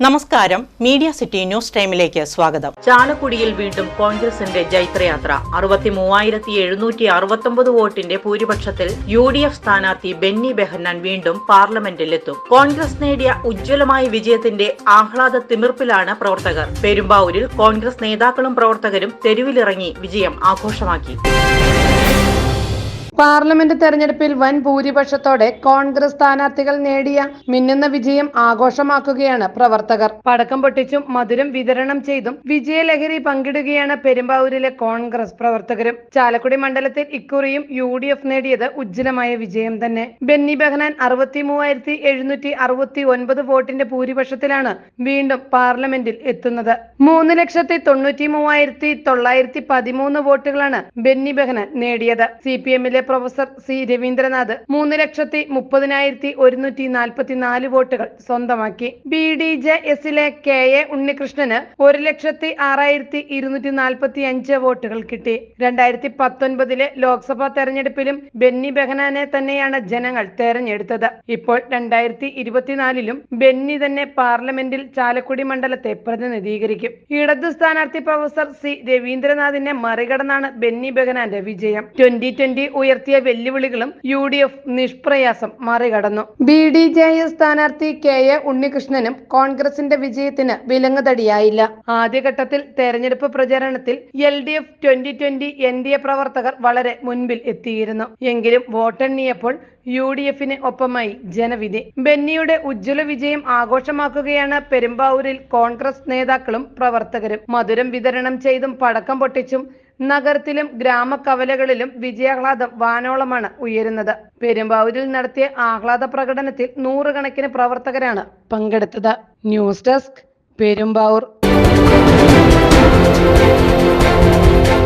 നമസ്കാരം. Media city news ടൈമിലേക്ക് സ്വാഗതം. ചാലക്കുടിയിൽ വീണ്ടും കോൺഗ്രസിന്റെ ജൈത്രയാത്ര. അറുപത്തി മൂവായിരത്തി എഴുന്നൂറ്റി അറുപത്തൊമ്പത് വോട്ടിന്റെ ഭൂരിപക്ഷത്തിൽ യു ഡി എഫ് സ്ഥാനാർത്ഥി ബെന്നി ബെഹന്നാൻ വീണ്ടും പാർലമെന്റിലെത്തും. കോൺഗ്രസ് നേടിയ ഉജ്ജ്വലമായ വിജയത്തിന്റെ ആഹ്ലാദ തിമിർപ്പിലാണ് പ്രവർത്തകർ. പെരുമ്പാവൂരിൽ കോൺഗ്രസ് നേതാക്കളും പ്രവർത്തകരും തെരുവിലിറങ്ങി വിജയം ആഘോഷമാക്കി. പാർലമെന്റ് തെരഞ്ഞെടുപ്പിൽ വൻ ഭൂരിപക്ഷത്തോടെ കോൺഗ്രസ് സ്ഥാനാർത്ഥികൾ നേടിയ മിന്നുന്ന വിജയം ആഘോഷമാക്കുകയാണ് പ്രവർത്തകർ. പടക്കം പൊട്ടിച്ചും മധുരം വിതരണം ചെയ്തും വിജയലഹരി പങ്കിടുകയാണ് പെരുമ്പാവൂരിലെ കോൺഗ്രസ് പ്രവർത്തകരും. ചാലക്കുടി മണ്ഡലത്തിൽ ഇക്കുറിയും യു ഡി എഫ് നേടിയത് ഉജ്ജ്വലമായ വിജയം തന്നെ. ബെന്നി ബെഹനാൻ അറുപത്തി മൂവായിരത്തി എഴുന്നൂറ്റി അറുപത്തി ഒൻപത് വോട്ടിന്റെ ഭൂരിപക്ഷത്തിലാണ് വീണ്ടും പാർലമെന്റിൽ എത്തുന്നത്. മൂന്ന് ലക്ഷത്തി തൊണ്ണൂറ്റി മൂവായിരത്തി തൊള്ളായിരത്തി പതിമൂന്ന് വോട്ടുകളാണ് ബെന്നി ബെഹനാൻ നേടിയത്. സി പി എമ്മിലെ പ്രൊഫസർ സി രവീന്ദ്രനാഥ് മൂന്ന് ലക്ഷത്തി മുപ്പതിനായിരത്തി ഒരുന്നൂറ്റി നാൽപ്പത്തി നാല് വോട്ടുകൾ സ്വന്തമാക്കി. ബി ഡി ജെ എസിലെ കെ എ ഉണ്ണികൃഷ്ണന് ഒരു ലക്ഷത്തി ആറായിരത്തി ഇരുന്നൂറ്റി നാൽപ്പത്തി അഞ്ച് വോട്ടുകൾ കിട്ടി. രണ്ടായിരത്തി പത്തൊൻപതിലെ ലോക്സഭാ തെരഞ്ഞെടുപ്പിലും ബെന്നി ബെഹനാനെ തന്നെയാണ് ജനങ്ങൾ തെരഞ്ഞെടുത്തത്. ഇപ്പോൾ രണ്ടായിരത്തി ഇരുപത്തിനാലിലും ബെന്നി തന്നെ പാർലമെന്റിൽ ചാലക്കുടി മണ്ഡലത്തെ പ്രതിനിധീകരിക്കും. ഇടതു സ്ഥാനാർത്ഥി പ്രൊഫസർ സി രവീന്ദ്രനാഥിനെ മറികടന്നാണ് ബെന്നി ബെഹനാന്റെ വിജയം. ട്വന്റി ട്വന്റി ഉയർത്തിയ വെല്ലുവിളികളും യു ഡി എഫ് നിഷ്പ്രയാസം മറികടന്നു. ബി ഡി ജെ എസ് സ്ഥാനാർത്ഥി കെ എ ഉണ്ണികൃഷ്ണനും കോൺഗ്രസിന്റെ വിജയത്തിന് വിലങ്ങുതടിയായില്ല. ആദ്യഘട്ടത്തിൽ തെരഞ്ഞെടുപ്പ് പ്രചരണത്തിൽ L D F twenty twenty N D A പ്രവർത്തകർ വളരെ മുൻപിൽ എത്തിയിരുന്നു. എങ്കിലും വോട്ടെണ്ണിയപ്പോൾ യു ഡി എഫിന് ഒപ്പമായി ജനവിധി. ബെന്നിയുടെ ഉജ്ജ്വല വിജയം ആഘോഷമാക്കുകയാണ് പെരുമ്പാവൂരിൽ കോൺഗ്രസ് നേതാക്കളും പ്രവർത്തകരും. മധുരം വിതരണം ചെയ്തും പടക്കം പൊട്ടിച്ചും നഗരത്തിലും ഗ്രാമകവലകളിലും വിജയാഹ്ലാദം വാനോളമാണ് ഉയരുന്നത്. പെരുമ്പാവൂരിൽ നടത്തിയ ആഹ്ലാദ പ്രകടനത്തിൽ നൂറുകണക്കിന് പ്രവർത്തകരാണ് പങ്കെടുത്തത്. News desk Perumbavoor.